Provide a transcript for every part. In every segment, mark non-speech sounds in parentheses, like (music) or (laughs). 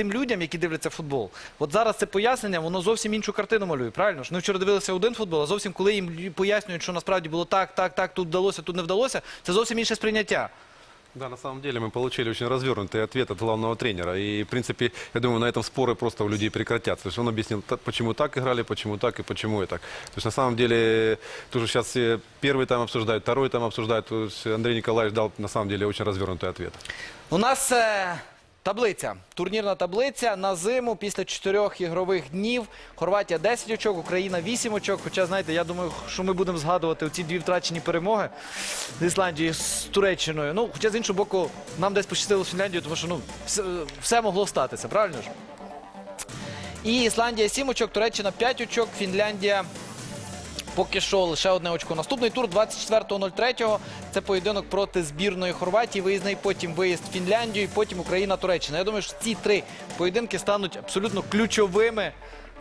тим людям, які дивляться футбол, от зараз це пояснення, воно зовсім іншу картину малює. Правильно ж? Ми вчора дивилися один футбол, а зовсім коли їм лю- пояснюють, що насправді було так, так, так, тут вдалося, тут не вдалося, це зовсім інше сприйняття. Да, на самом деле мы получили очень развернутый ответ от главного тренера. И, в принципе, я думаю, на этом споры просто у людей прекратятся. То есть он объяснил, та- почему так играли, почему так и почему и так. То есть, на самом деле, тоже сейчас все первый там обсуждают, второй там обсуждают. То есть Андрей Николаевич дал, на самом деле, очень развернутый ответ. У нас е, таблиця, турнірна таблиця на зиму після чотирьох ігрових днів. Хорватія 10 очок, Україна 8 очок. Хоча, знаєте, я думаю, що ми будемо згадувати ці дві втрачені перемоги з Ісландією з Туреччиною. Ну, хоча з іншого боку, нам десь пощастило з Фінляндією, тому що ну, все, все могло статися, правильно ж? І Ісландія 7 очок, Туреччина 5 очок, Фінляндія Поки що лише одне очко. Наступний тур 24.03. Це поєдинок проти збірної Хорватії. Виїзний, потім виїзд в Фінляндію, і потім Україна-Туреччина. Я думаю, що ці три поєдинки стануть абсолютно ключовими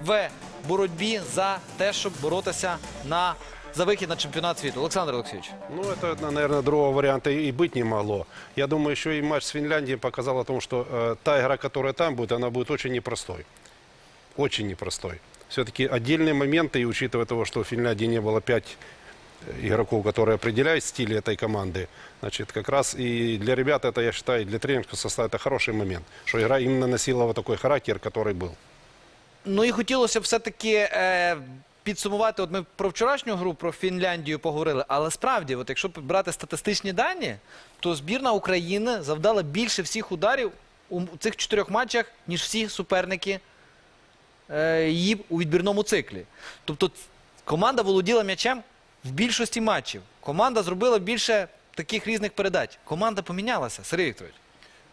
в боротьбі за те, щоб боротися на за вихід на чемпіонат світу. Олександр Олексійович. Ну, это, наверное, другого варианта и быть не могло. Я думаю, еще и матч с Финляндией показал о том, что э, та игра, которая там будет, она будет очень непростой. Очень непростой. Все-таки отдельные моменты, и учитывая того, что в Финляндии не было пять э, игроков, которые определяют стиль этой команды, значит, как раз и для ребят это, я считаю, для тренерского состава это хороший момент, что игра именно носила вот такой характер, который был. Ну і хотілося б все-таки е, підсумувати. От ми про вчорашню гру, про Фінляндію поговорили. Але справді, от якщо брати статистичні дані, то збірна України завдала більше всіх ударів у цих чотирьох матчах, ніж всі суперники е, її у відбірному циклі. Тобто ц- команда володіла м'ячем в більшості матчів. Команда зробила більше таких різних передач. Команда помінялася, Сергій Вікторович.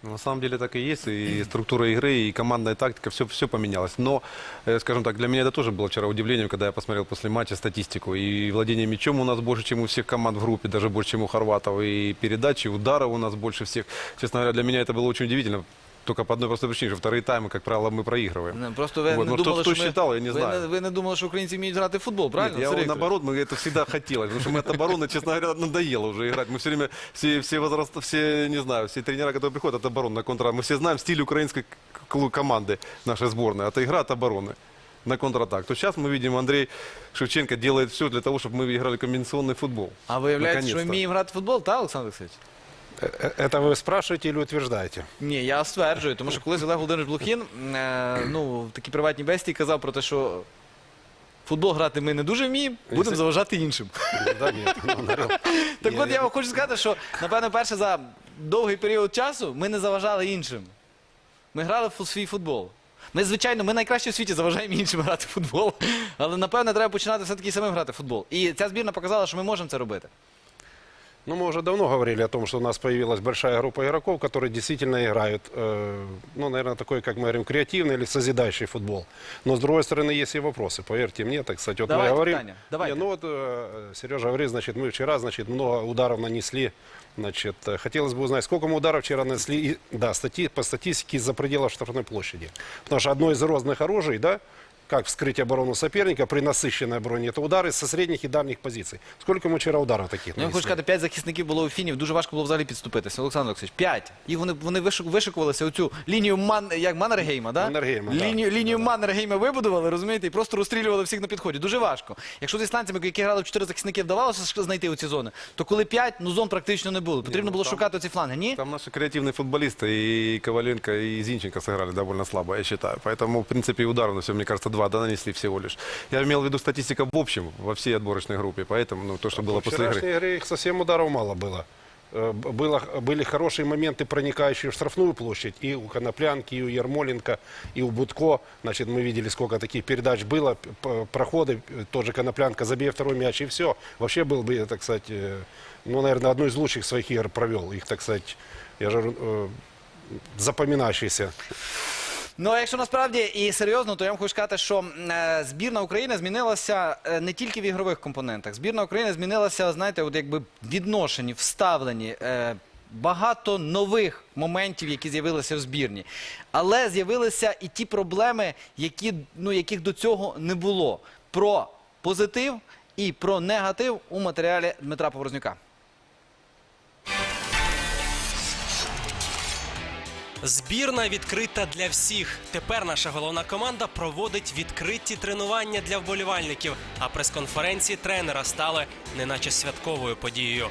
Ну, На самом деле так и есть, и (clears throat) структура игры, и командная тактика, все, все поменялось. Но, э, скажем так, для меня это тоже было вчера удивлением, когда я посмотрел после матча статистику. И владение мячом у нас больше, чем у всех команд в группе, даже больше, чем у хорватов. И передачи, ударов у нас больше всех. Честно говоря, для меня это было очень удивительно. Только по одной простой причине, что вторые таймы, как правило, мы проигрываем. Не, Просто ви Вот, не ну, хто- думали, хто що ми, считав, я не ви, знаю. не, ви не думали, що українці вміють грати в футбол, правильно? Нет, я Сергій Вікторович? наоборот, мы это всегда хотелось, потому что мы от обороны, честно говоря, надоело уже играть. Мы все время, все, все возраста, все, не знаю, все тренера, которые приходят от обороны на контратаку, мы все знаем стиль украинской к- к- команды нашей сборной. Это игра от обороны на контратак. То сейчас мы видим, Андрей Шевченко делает все для того, чтобы мы играли комбинационный футбол. А виявляється, що ми Наконец-то. вміємо грати в футбол, так, Олександр Олексійович? Э, э, Это вы спрашиваете или утверждаете? Ні, я стверджую, тому що колись Олег Володимирович Блохін е, ну, в такій приватній бесіді казав про те, що футбол грати ми не дуже вміємо, будемо заважати іншим. Да нет. ну, наверное, (laughs) Так я- от я вам хочу сказати, що, напевно, перше за довгий період часу ми не заважали іншим. Ми грали в свій футбол. Ми, звичайно, ми найкраще в світі заважаємо іншим грати в футбол. Але, напевно, треба починати все-таки самим грати в футбол. І ця збірна показала, що ми можемо це робити. Ну, мы уже давно говорили о том, что у нас появилась большая группа игроков, которые действительно играют, э, ну, наверное, такой, как мы говорим, креативный или созидающий футбол. Но, с другой стороны, есть и вопросы, поверьте мне, так сказать. Вот Давайте, мы говорим, Таня, давайте. Не, ну вот э, Сережа говорит, значит, мы вчера, значит, много ударов нанесли. Значит, э, хотелось бы узнать, сколько мы ударов вчера нанесли, и, да, стати, по статистике из-за пределов штрафной площади. Потому что одно из розных оружий, да, как вскрыть оборону соперника при насыщенной обороне, это удары со средних и дальних позиций. Сколько мы вчера ударов таких Ну, я хочу нанесли? сказати, п'ять захисників було у фінів. Дуже важко було взагалі підступитися. Олександр Олексійович, п'ять. І вони, вони вишу- вишикувалися оцю лінію Ман, як Маннергейма, да? Маннергейма, да. лінію, лінію Маннергейма вибудували, розумієте, і просто розстрілювали всіх на підході. Дуже важко. Якщо з ісландцями, які грали в чотири захисники, вдавалося ж знайти оці зони, то коли п'ять, ну зон практично не було. Потрібно ну, було там- шукати ці фланги. Ні? Там наши креативные футболисты, и Коваленко, и Зинченко сыграли довольно слабо, я считаю. Поэтому, в принципе, и ударов на все, мне кажется, два да, нанесли всего лишь. Я имел в виду статистика в общем, во всей отборочной группе. Поэтому, ну, то, что было В после игры. вчерашней игре их совсем ударов мало было. Э, б- Было, были хорошие моменты, проникающие в штрафную площадь. И у Коноплянки, и у Ермоленко, и у Будко. Значит, мы видели, сколько таких передач было, п- п- проходы. э, Тоже Коноплянка, забей второй мяч, и все. Вообще был бы, так сказать, э, ну, наверное, одну из лучших своих игр провел. Их, так сказать, я же говорю, э, запоминающийся. Ну, а якщо насправді і серйозно, то я вам хочу сказати, що е, збірна України змінилася е, не тільки в ігрових компонентах. Збірна України змінилася, знаєте, от якби відношені, вставлені. Е, Багато нових моментів, які з'явилися в збірні. Але з'явилися і ті проблеми, які, ну, яких до цього не було. Про позитив і про негатив у матеріалі Дмитра Поворознюка. Збірна відкрита для всіх. Тепер наша головна команда проводить відкриті тренування для вболівальників. А прес-конференції тренера стали неначе святковою подією.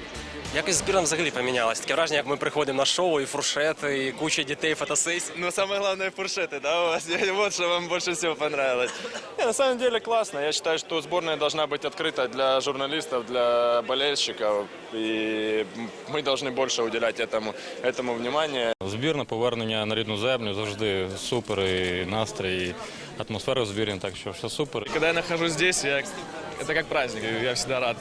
Якось збірна взагалі помінялась. Таке враження, як ми приходимо на шоу, і фуршети, і куча дітей, фотосесій. Ну, самое главное, фуршеты, да, у вас? (laughs) Вот что вам больше всего понравилось. Не, на самом деле классно. Я считаю, что сборная должна быть открыта для журналистов, для болельщиков. И мы должны больше уделять этому, этому внимания. Збірна повернення на рідну землю завжди супер і настрій, і атмосфера в збірні, так що все супер. Когда я нахожусь здесь, я, это как праздник. Я всегда рад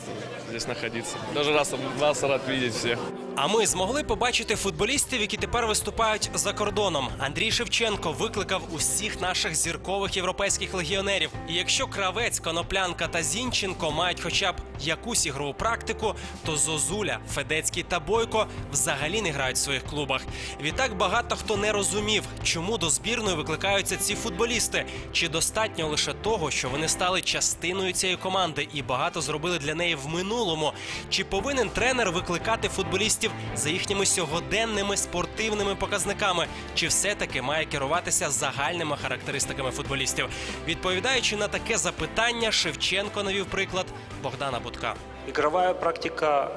здесь находиться. Даже раз, вас рад видеть всех. А ми змогли побачити футболістів, які тепер виступають за кордоном. Андрій Шевченко викликав усіх наших зіркових європейських легіонерів. І якщо кравець, коноплянка та Зінченко мають хоча б якусь ігрову практику, то Зозуля, Федецький та Бойко взагалі не грають в своїх клубах. Відтак багато хто не розумів, чому до збірної викликаються ці футболісти. Чи достатньо лише того, що вони стали частиною цієї команди і багато зробили для неї в минулому? Чи повинен тренер викликати футболістів за їхніми сьогоденними спортивними показниками? Чи все-таки має керуватися загальними характеристиками футболістів? Відповідаючи на таке запитання, Шевченко навів приклад Богдана Будка. Игровая практика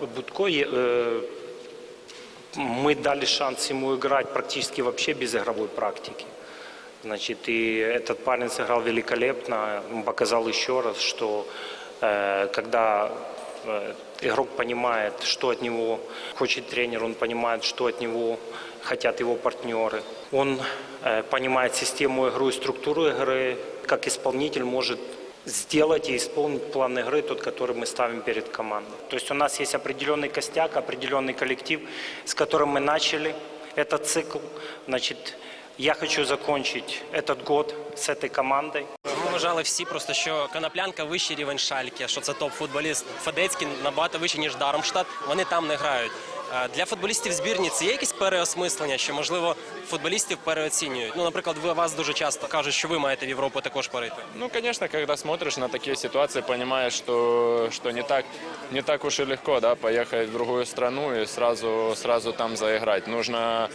э, Будко, э, мы дали шанс ему играть практически вообще без игровой практики. Значит, и этот парень сыграл великолепно, он показал еще раз, что э, когда э, игрок понимает, что от него хочет тренер, он понимает, что от него хотят его партнеры. Он э, понимает систему игры и структуру игры, как исполнитель может сделать и исполнить план игры, тот, который мы ставим перед командой. То есть у нас есть определенный костяк, определенный коллектив, с которым мы начали этот цикл. Значит, я хочу закончить этот год с этой командой. Вважали всі просто, що Коноплянка вищий рівень шальки, що це топ-футболіст. Федецький набагато вищий, ніж Дармштадт. Вони там не грають. Е, Для футболістів збірні це є якесь переосмислення, що можливо футболістів переоцінюють. Ну, наприклад, ви вас дуже часто кажуть, що ви маєте в Європу також перейти. Ну, конечно, когда смотришь на такие ситуации, понимаешь, что, что не, так, не так уж и легко да, поехать в другую страну и сразу, там заиграть. Нужно,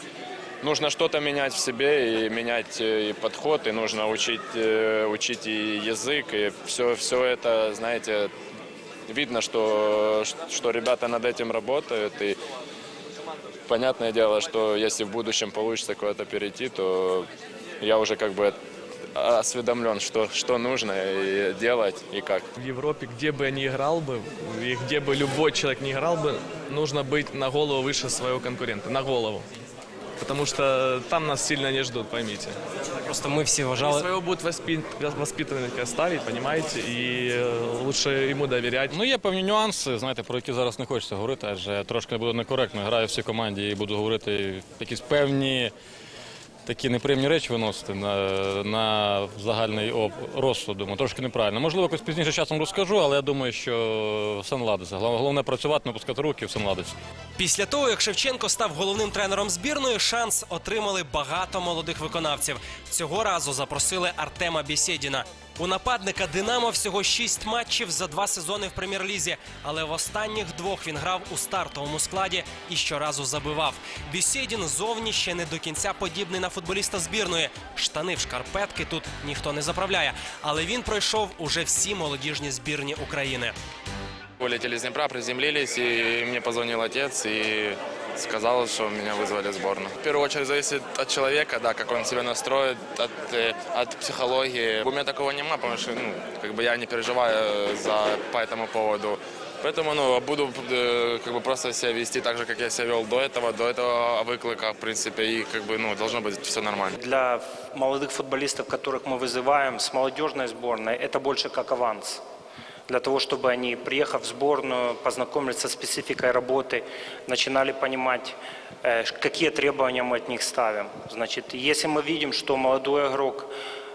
нужно что-то менять в себе и менять э, и подход, и нужно учить, э, учить и язык, и все, все это, знаете, видно, что, что ребята над этим работают, и понятное дело, что если в будущем получится куда-то перейти, то я уже как бы осведомлен, что, что нужно и делать и как. В Европе, где бы я ни играл бы, и где бы любой человек ни играл бы, нужно быть на голову выше своего конкурента, на голову. Потому что там нас сильно не ждут, поймите. Просто ми всі И вважали. своего будут воспи- воспитанника ставить, понимаете, и э, лучше ему доверять. Ну є певні нюанси, знаєте, про які зараз не хочеться говорити, адже трошки буде некоректно. Граю в цій команді і буду говорити якісь певні такі неприємні речі виносити на, на загальний розсуд. Думаю, трошки неправильно. Можливо, якось пізніше часом розкажу, але я думаю, що все наладиться. Головне працювати, не пускати руки, все наладиться. Після того, як Шевченко став головним тренером збірної, шанс отримали багато молодих виконавців. Цього разу запросили Артема Бєсєдіна. У нападника Динамо всього шість матчів за два сезони в прем'єр-лізі, але в останніх двох він грав у стартовому складі і щоразу забивав. Бєсєдін зовні ще не до кінця подібний на футболіста збірної. Штани в шкарпетки тут ніхто не заправляє, але він пройшов уже всі молодіжні збірні України. Вылетели из Днепра, приземлились, и мне позвонил отец и сказал, что меня вызвали в сборную. В первую очередь зависит от человека, да, как он себя настроит, от, э, от психологии. У меня такого нема, потому что ну, как бы я не переживаю за, по этому поводу. Поэтому ну, буду э, как бы просто себя вести так же, как я себя вел до этого, до этого выклика, в принципе, и как бы ну, должно быть все нормально. Для молодых футболистов, которых мы вызываем с молодежной сборной, это больше как аванс. Для того, чтобы они, приехав в сборную, познакомились со спецификой работы, начинали понимать, э, ш- какие требования мы от них ставим. Значит, если мы видим, что молодой игрок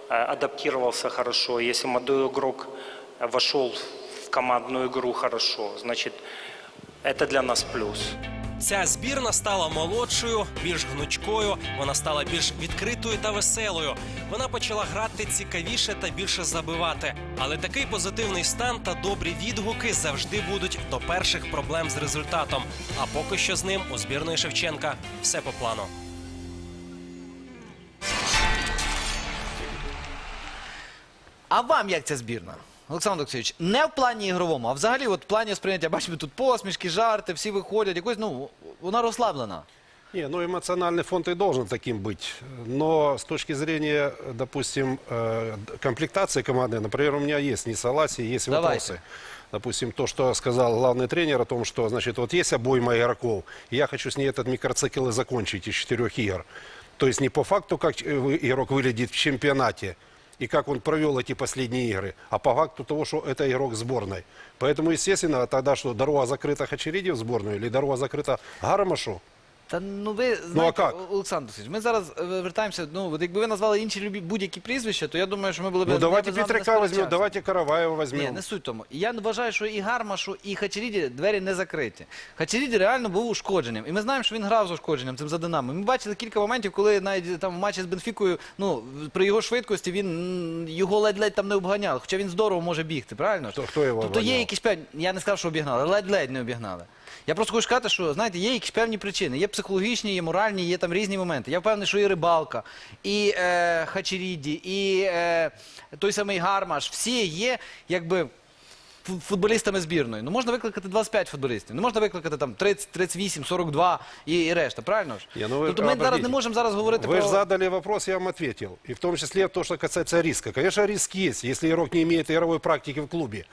э, адаптировался хорошо, если молодой игрок э, вошел в командную игру хорошо, значит, это для нас плюс. Ця збірна стала молодшою, більш гнучкою. Вона стала більш відкритою та веселою. Вона почала грати цікавіше та більше забивати. Але такий позитивний стан та добрі відгуки завжди будуть до перших проблем з результатом. А поки що з ним у збірної Шевченка все по плану. А вам як ця збірна? Олександр Олексійович, не в плані ігровому, а взагалі от в плані сприйняття. Бачимо, тут посмішки, жарти, всі виходять. Якось, ну, вона розслаблена. Не, ну эмоциональный фонд и должен таким быть. Но с точки зрения, допустим, э, д- комплектации команды, например, у меня есть несогласие, есть Давайте. вопросы. Допустим, то, что сказал главный тренер о том, что, значит, вот есть обойма игроков, и я хочу с ней этот микроцикл и закончить из четырех игр. То есть не по факту, как э, вы- игрок выглядит в чемпионате, и как он провел эти последние игры, а по факту того, что это игрок сборной. Поэтому, естественно, тогда что, дорога закрыта Хачериди в сборную или дорога закрыта Гармашу? та ну ви знаєте, як? Олександр Олексійович, ми зараз е, вертаємося. Ну, от якби ви назвали інші любі будь-які прізвища, то я думаю, що ми були б Ну давайте Петряка возьмем, давайте Караваева возьмем. Ні, не суть тому. Я вважаю, що і Гармашу, і Хачеріді двері не закриті. Хачеріді реально був ушкодженням. І ми знаємо, що він грав з ушкодженням цим за Динамо. Ми бачили кілька моментів, коли навіть там в матчі з Бенфікою, ну, при його швидкості він м, його ледь-ледь там не обганяли. Хоча він здорово може бігти, правильно? ж? Хто- хто його тобто є обганяв? якісь певні, я не сказав, що обігнали, ледь-ледь не обігнали. Я просто хочу сказати, що знаєте, є якісь певні причини. Є психологічні, є моральні, є там різні моменти. Я впевнений, що і рибалка, і е, Хачеріді, і е, той самий Гармаш, всі є якби футболістами збірної. Ну можна викликати 25 футболістів. Не можна викликати там 30, 38, 42 і, і решта, правильно ж? Ні, ну ви тобто ми зараз не можемо зараз говорити Вы про же задали вопрос, я вам ответил. И в том числе то, что касается риска. Конечно, риск есть, если игрок не имеет игровой практики в клубе.